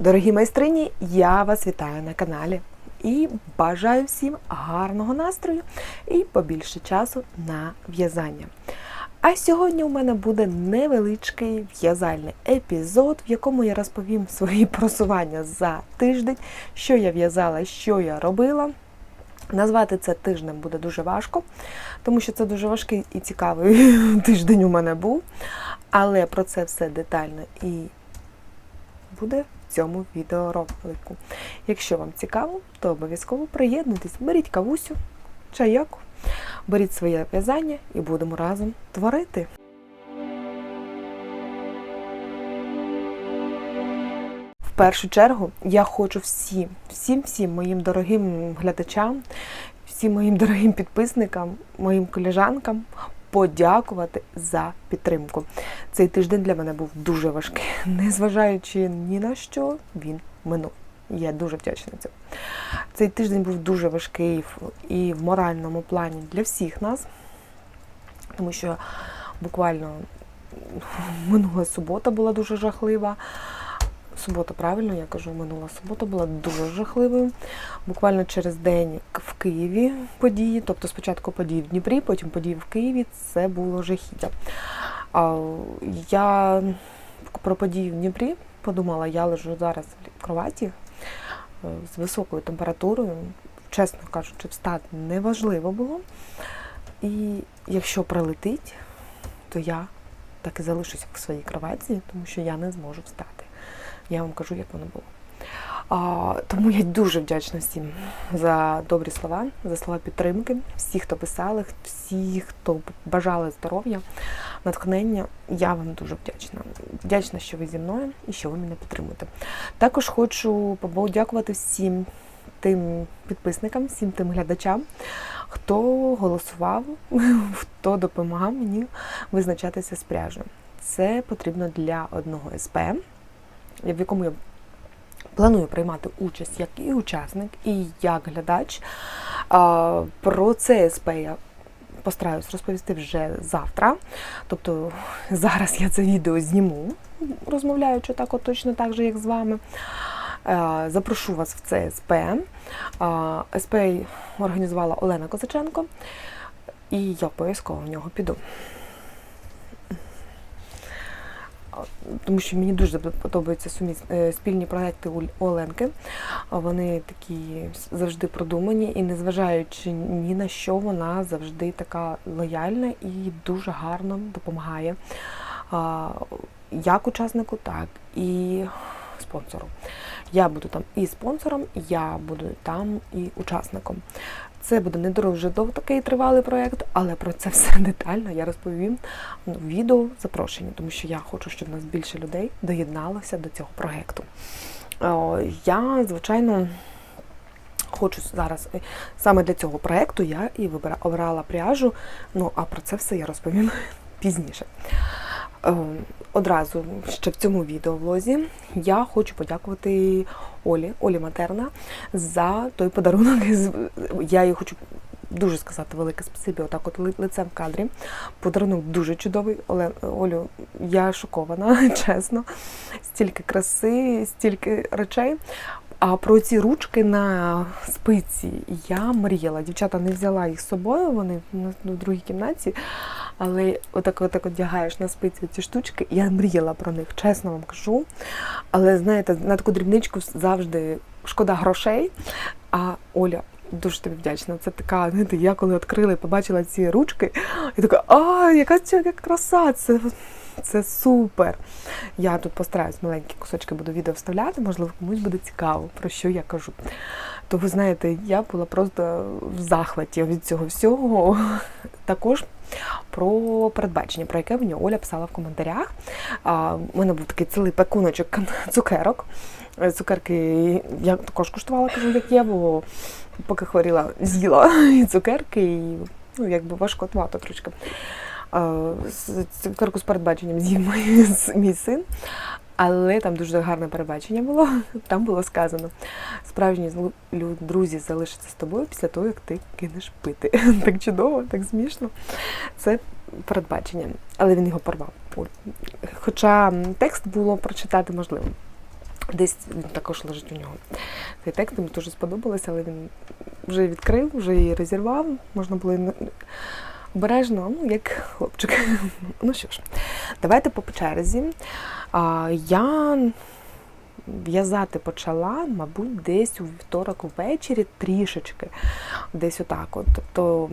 Дорогі майстрині, я вас вітаю на каналі і бажаю всім гарного настрою і побільше часу на в'язання. А сьогодні у мене буде невеличкий в'язальний епізод, в якому я розповім свої просування за тиждень, що я в'язала, що я робила. Назвати це тижнем буде дуже важко, тому що це дуже важкий і цікавий тиждень у мене був. Але про це все детально і буде цьому відеоролику. Якщо вам цікаво, то обов'язково приєднуйтесь, беріть кавусю, чайок, беріть своє в'язання і будемо разом творити. В першу чергу я хочу всім, всім, всім моїм дорогим глядачам, всім моїм дорогим підписникам, моїм коліжанкам подякувати за підтримку. Цей тиждень для мене був дуже важкий, незважаючи ні на що, він минув. Я дуже вдячна цьому. Цей тиждень був дуже важкий і в моральному плані для всіх нас, тому що буквально минула субота була дуже жахлива. Субота, правильно, я кажу, минула субота була дуже жахливою. Буквально через день в Києві події, тобто спочатку події в Дніпрі, потім події в Києві, це було жахіття. Я про події в Дніпрі подумала, я лежу зараз в кроваті е, з високою температурою. Чесно кажучи, встати неважливо було. І якщо прилетить, то я так і залишуся в своїй кроваті, тому що я не зможу встати. Я вам кажу, як воно було. А, Тому я дуже вдячна всім за добрі слова, за слова підтримки, всі, хто писали, всі, хто бажали здоров'я, натхнення. Я вам дуже вдячна. Вдячна, що ви зі мною і що ви мене підтримуєте. Також хочу подякувати всім тим підписникам, всім тим глядачам, хто голосував, хто допомагав мені визначатися з пряжею. Це потрібно для одного СП в якому я планую приймати участь як і учасник, і як глядач. Про це СП я постараюсь розповісти вже завтра. Тобто зараз я це відео зніму, розмовляючи так точно так же, як з вами. Запрошу вас в це СП. СП організувала Олена Козаченко, і я обов'язково в нього піду. Тому що мені дуже подобаються суміс... Е, спільні проекти Оленки. Вони такі завжди продумані, і незважаючи ні на що, вона завжди така лояльна і дуже гарно допомагає як учаснику, так і спонсору. Я буду там і спонсором, я буду там і учасником. Це буде не дуже довго такий тривалий проєкт, але про це все детально я розповім в відео запрошення, тому що я хочу, щоб нас більше людей доєдналося до цього проєкту. Я, звичайно, хочу зараз е, саме для цього проєкту я і обрала пряжу, ну а про це все я розповім пізніше. Ем, одразу ще в цьому відеовлозі я хочу подякувати Олі, Олі Матерна, за той подарунок. Я їй хочу дуже сказати велике спасибі, отак от лицем в кадрі. Подарунок дуже чудовий. Оле, Олю, я шокована, чесно. Стільки краси, стільки речей. А про ці ручки на спиці я мріяла. Дівчата не взяла їх з собою, вони в другій кімнаті. Але отак отак одягаєш на спиці ці штучки. Я мріяла про них, чесно вам кажу. Але знаєте, на таку дрібничку завжди шкода грошей. А Оля. Дуже тобі вдячна. Це така, знаєте, я коли відкрила і побачила ці ручки, і така, а, яка ця краса! Це це супер. Я тут постараюсь маленькі кусочки буду відео вставляти, можливо, комусь буде цікаво, про що я кажу. То ви знаєте, я була просто в захваті від цього всього. Також про передбачення, про яке мені Оля писала в коментарях. А, У мене був такий цілий пакуночок цукерок. Цукерки я також куштувала, кажу, як є, бо поки хворіла, з'їла і цукерки, і ну, якби важкотвато трошки. Цукерку з передбаченням з'їв мій син. Але там дуже гарне перебачення було. Там було сказано: справжні друзі залишаться з тобою після того, як ти кинеш пити. Так чудово, так смішно. Це передбачення. Але він його порвав. Хоча текст було прочитати можливо. Десь він також лежить у нього. Цей текст мені дуже сподобалося, але він вже відкрив, вже її розірвав. Можна було обережно, ну, як хлопчик. Ну що ж, давайте по черзі. Я в'язати почала, мабуть, десь у вівторок ввечері трішечки. Десь отак. От. Тобто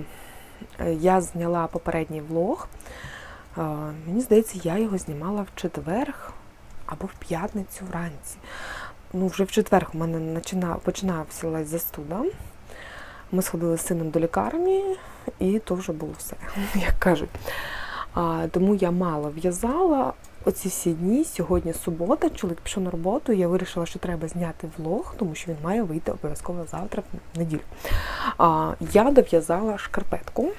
е, я зняла попередній влог. Мені здається, я його знімала в четвер або в п'ятницю вранці. Ну, вже в четвер у мене починав, починався застуда. Ми сходили з сином до лікарні, і то вже було все, як кажуть. Тому я мало в'язала оці всі дні. Сьогодні субота, чоловік пішов на роботу. Я вирішила, що треба зняти влог, тому що він має вийти обов'язково завтра, в неділю. А, я дов'язала шкарпетку.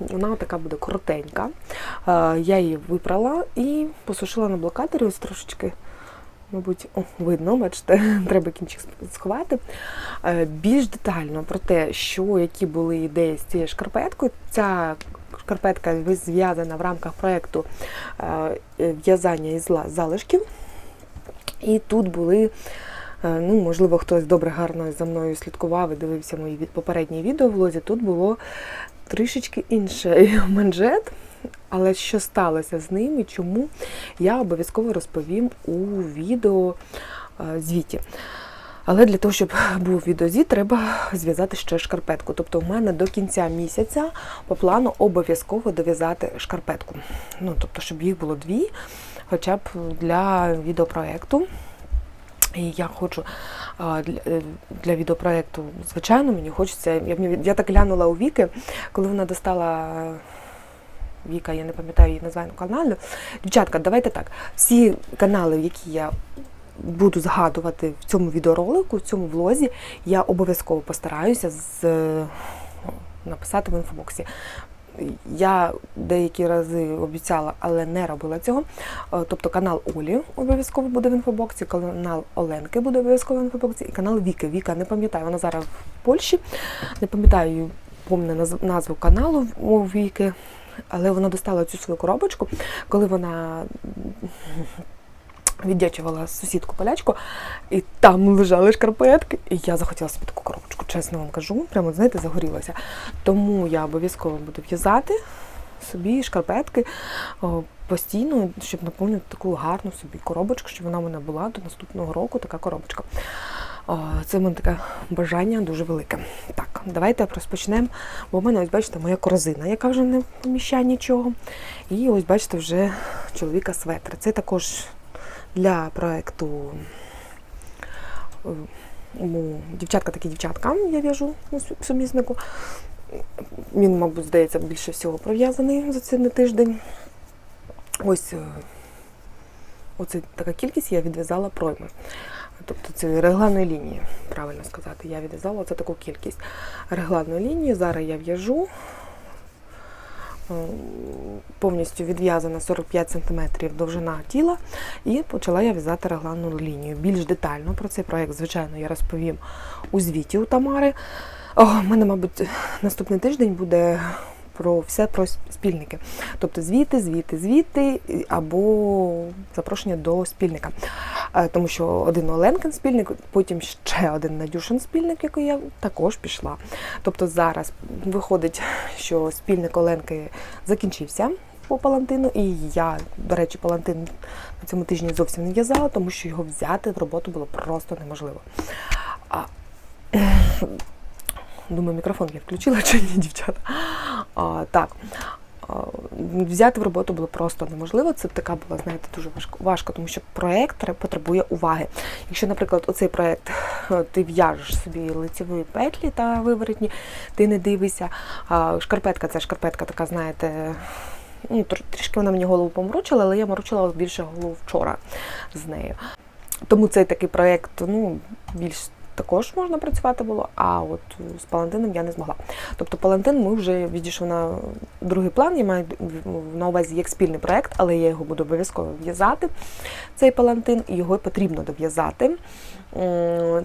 Вона така буде коротенька. А, я її випрала і посушила на блокаторі ось трошечки. Мабуть, о, видно, бачите, треба кінчик сховати. Е, Більш детально про те, що які були ідеї з цією шкарпеткою. Ця шкарпетка зв'язана в рамках проєкту е, в'язання із залишків. І тут були, е, ну, можливо, хтось добре гарно за мною слідкував і дивився мої попередні відео в влозі. Тут було трішечки інший манжет. Але що сталося з ним і чому, я обов'язково розповім у відео е, звіті. Але для того, щоб був відеозвіт, треба зв'язати ще шкарпетку. Тобто, в мене до кінця місяця по плану обов'язково дов'язати шкарпетку. Ну, тобто, щоб їх було дві, хоча б для відеопроекту. І я хочу для, е, для відеопроекту, звичайно, мені хочеться. Я, я так глянула у Віки, коли вона достала. е, Віка, я не пам'ятаю її названня каналу. Дівчатка, давайте так. Всі канали, які я буду згадувати в цьому відеоролику, в цьому влозі, я обов'язково постараюся з, е, написати в інфобоксі. Я деякі рази обіцяла, але не робила цього. Е, Тобто канал Олі обов'язково буде в інфобоксі, канал Оленки буде обов'язково в інфобоксі, і канал Віки. Віка не пам'ятаю, вона зараз в Польщі. Не пам'ятаю повну назву каналу у Віки, але вона достала цю свою коробочку, коли вона віддячувала сусідку полячку, і там лежали шкарпетки. І я захотіла собі таку коробочку, чесно вам кажу. Прямо, знаєте, загорілася. Тому я обов'язково буду в'язати собі шкарпетки постійно, щоб наповнити таку гарну собі коробочку, щоб вона в мене була до наступного року така коробочка. Це в мене таке бажання дуже велике. Так, давайте розпочнемо. Бо в мене, ось бачите, моя корзина, яка вже не поміщає нічого. І ось бачите, вже чоловіка светр. Це також для проекту е, дівчатка такі дівчатка, я в'яжу суміснику. Він, мабуть, здається, більше всього пров'язаний за цей тиждень. Ось е, оце така кількість я відв'язала пройми. Тобто це регланної лінії, правильно сказати. Я відв'язала це таку кількість регланної лінії. Зараз я в'яжу. Повністю відв'язана 45 см довжина тіла, і почала я в'язати регланну лінію. Більш детально про цей проект, звичайно, я розповім у звіті у Тамари. О, у мене, мабуть, наступний тиждень буде про все про спільники. Тобто звіти, звіти, звіти або запрошення до спільника. Е, Тому що один Оленкин спільник, потім ще один Надюшин спільник, який я також пішла. Тобто зараз виходить, що спільник Оленки закінчився по палантину, і я, до речі, палантин на цьому тижні зовсім не в'язала, тому що його взяти в роботу було просто неможливо. А, думаю, мікрофон я включила чи ні, дівчата. А, так. Взяти в роботу було просто неможливо. Це така була, знаєте, дуже важко, важко, тому що проєкт потребує уваги. Якщо, наприклад, оцей проєкт е, ти в'яжеш собі лицеві петлі та виворотні, ти не дивишся. Шкарпетка це шкарпетка така, знаєте, ну, трішки вона мені голову поморочила, але я морочила більше голову вчора з нею. Тому цей такий проєкт, ну, більш також можна працювати було, а от з Палантином я не змогла. Тобто Палантин ми вже відійшов на другий план. Я маю на увазі як спільний проєкт, але я його буду обов'язково в'язати, цей Палантин, і його потрібно дов'язати.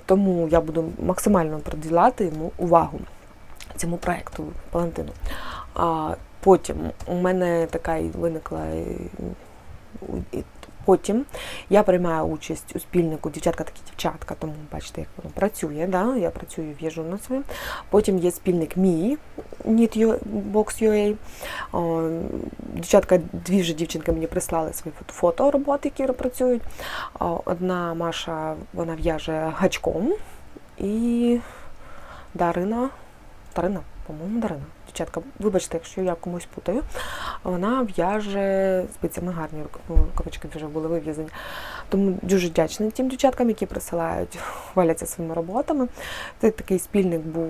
Тому я буду максимально приділяти йому увагу цьому проєкту Палантину. Потім у мене така виникла Потім я приймаю участь у спільнику дівчатка такі дівчатка, тому бачите, як воно працює. Да? Я працюю, в'їжджу над своїм. Потім є спільник мій Knitbox.ua. Дівчатка, дві вже дівчинки мені прислали свої фото роботи, які працюють. Одна Маша вона в'яже гачком, і Дарина, Дарина, по-моєму, Дарина. Дівчатка, вибачте, якщо я комусь путаю, вона в'яже спицями гарні рук- ну, рукавички вже були вив'язані. Тому дуже вдячна тим дівчаткам, які присилають, хваляться своїми роботами. Це такий спільник був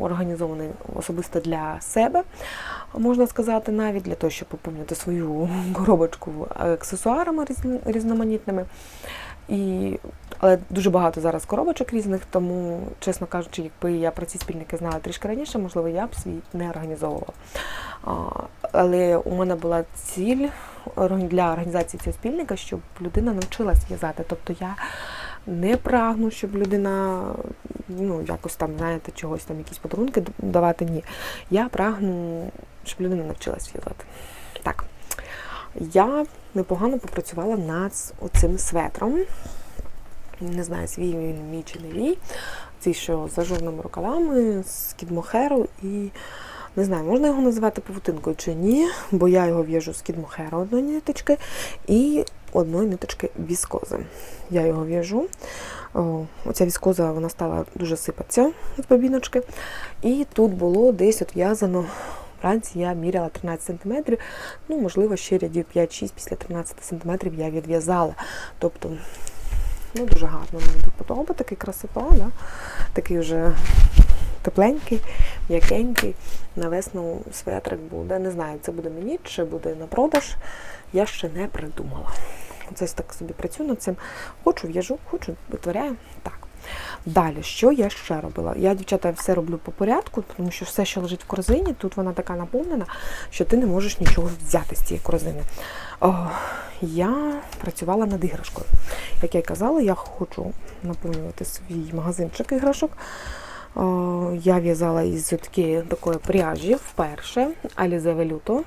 організований особисто для себе, можна сказати, навіть для того, щоб поповнити свою коробочку аксесуарами різноманітними. І, але дуже багато зараз коробочок різних, тому, чесно кажучи, якби я про ці спільники знала трішки раніше, можливо, я б свій не організовувала. Але у мене була ціль для організації цього спільника, щоб людина навчилась в'язати. Тобто я не прагну, щоб людина ну, якось там, знаєте, чогось там, якісь подарунки давати. Ні. Я прагну, щоб людина навчилась в'язати. Так. Я непогано попрацювала над оцим светром. Не знаю, свій він мій чи не мій. Цей, що з ажурними рукавами, з кідмохеру і не знаю, можна його називати павутинкою чи ні, бо я його в'яжу з кідмохеру одної ниточки і одної ниточки віскози. Я його в'яжу. Оця віскоза вона стала дуже сипатися з бабіночки. І тут було десь от в'язано. Вранці я міряла 13 см, ну, можливо, ще рядів 5-6 після 13 см я відв'язала. Тобто, ну, дуже гарно мені до подоби, такий красота, да? такий вже тепленький, м'якенький. На весну светрик буде. Не знаю, це буде мені чи буде на продаж. Я ще не придумала. Оце так собі працюю над цим. Хочу в'яжу, хочу витворяю. Так. Далі, що я ще робила? Я, дівчата, все роблю по порядку, тому що все, що лежить в корзині, тут вона така наповнена, що ти не можеш нічого взяти з цієї корзини. О, я працювала над іграшкою. Як я й казала, я хочу наповнювати свій магазинчик іграшок. О, я в'язала із такої, такої пряжі вперше Alize Velluto.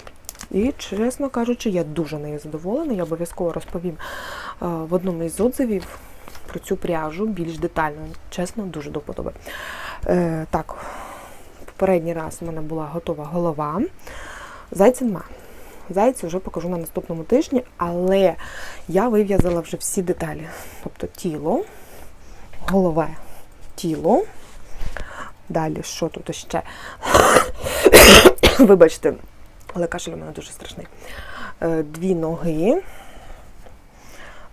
І, чесно кажучи, я дуже нею задоволена. Я обов'язково розповім е, в одному із отзивів про цю пряжу більш детально. Чесно, дуже до вподоби. Е, так, попередній раз у мене була готова голова. Зайця нема. Зайця вже покажу на наступному тижні, але я вив'язала вже всі деталі. Тобто тіло, голове, тіло. Далі, що тут ще? Вибачте, але кашель у мене дуже страшний. Е, Дві ноги,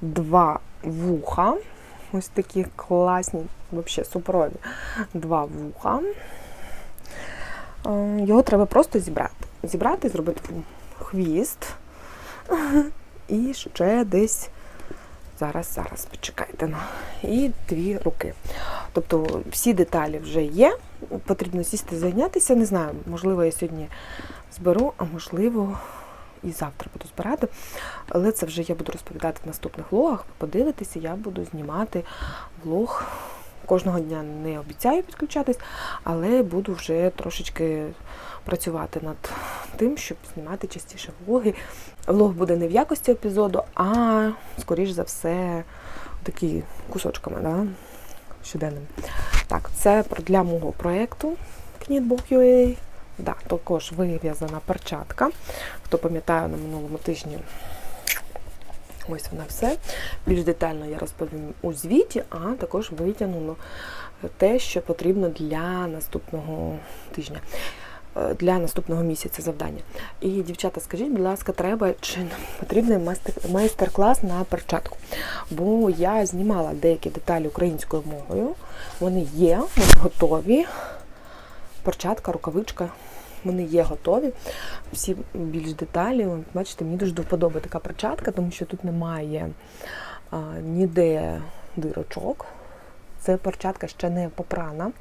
два вуха. Ось такі класні, взагалі суперові. Два вуха. Е, Його треба просто зібрати. Зібрати, зробити хвіст. І ще десь. Зараз, зараз, почекайте. І дві руки. Тобто всі деталі вже є. Потрібно сісти зайнятися. Не знаю, можливо, я сьогодні зберу, а можливо, і завтра буду збирати. Але це вже я буду розповідати в наступних влогах. Ви подивитеся, я буду знімати влог. Кожного дня не обіцяю підключатись, але буду вже трошечки працювати над тим, щоб знімати частіше влоги. Влог буде не в якості епізоду, а, скоріш за все, такі кусочками, да? щоденним. Так, це для мого проєкту Knitbook.ua. Да, також вив'язана перчатка. Хто пам'ятає на минулому тижні, ось вона все. Більш детально я розповім у звіті, а також витягнуло те, що потрібно для наступного тижня. е, Для наступного місяця завдання. І, дівчата, скажіть, будь ласка, треба чи потрібний майстер- майстер-клас на перчатку? Бо я знімала деякі деталі українською мовою. Вони є, вони готові. Перчатка, рукавичка, вони є готові. Всі більш деталі. Бачите, мені дуже до вподоби така перчатка, тому що тут немає а, ніде дирочок. Це перчатка ще не попрана.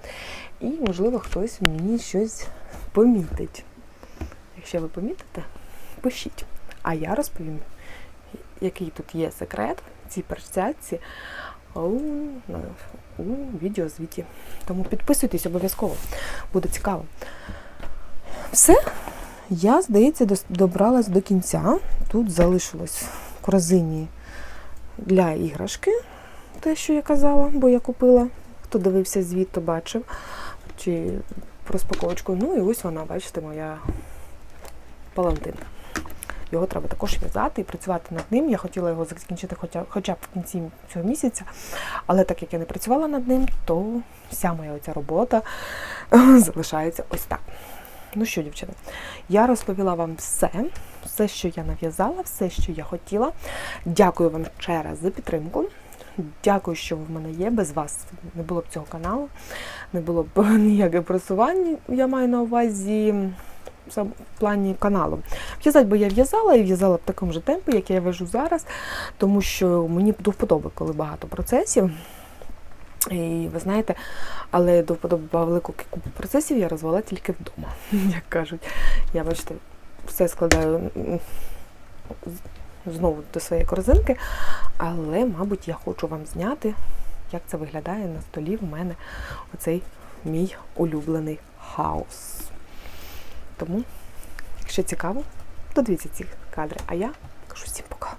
І, можливо, хтось мені щось помітить. Якщо ви помітите, пишіть. А я розповім, який тут є секрет цій перчатці у, у відеозвіті. Тому підписуйтесь обов'язково, буде цікаво. Все, я, здається, добралась до кінця. Тут залишилось в корзині для іграшки, те, що я казала, бо я купила. Хто дивився звіт, то бачив. Чи розпаковочку. Ну і ось вона, бачите, моя палантин. Його треба також в'язати і працювати над ним. Я хотіла його закінчити хоча, хоча б в кінці цього місяця, але так як я не працювала над ним, то вся моя оця робота залишається ось так. Ну що, дівчата, я розповіла вам все, все, що я нав'язала, все, що я хотіла. Дякую вам ще раз за підтримку. Дякую, що ви в мене є. Без вас не було б цього каналу, не було б ніяких просувань, я маю на увазі в плані каналу. В'язати би я в'язала і в'язала в такому ж темпі, як я в'яжу зараз, тому що мені до вподоби, коли багато процесів. І ви знаєте, але до вподоби велику купу процесів я розвела тільки вдома, як кажуть. Я, бачите, все складаю знову до своєї корзинки, але, мабуть, я хочу вам зняти, як це виглядає на столі в мене оцей мій улюблений хаос. Тому, якщо цікаво, то дивіться ці кадри. А я кажу всім пока.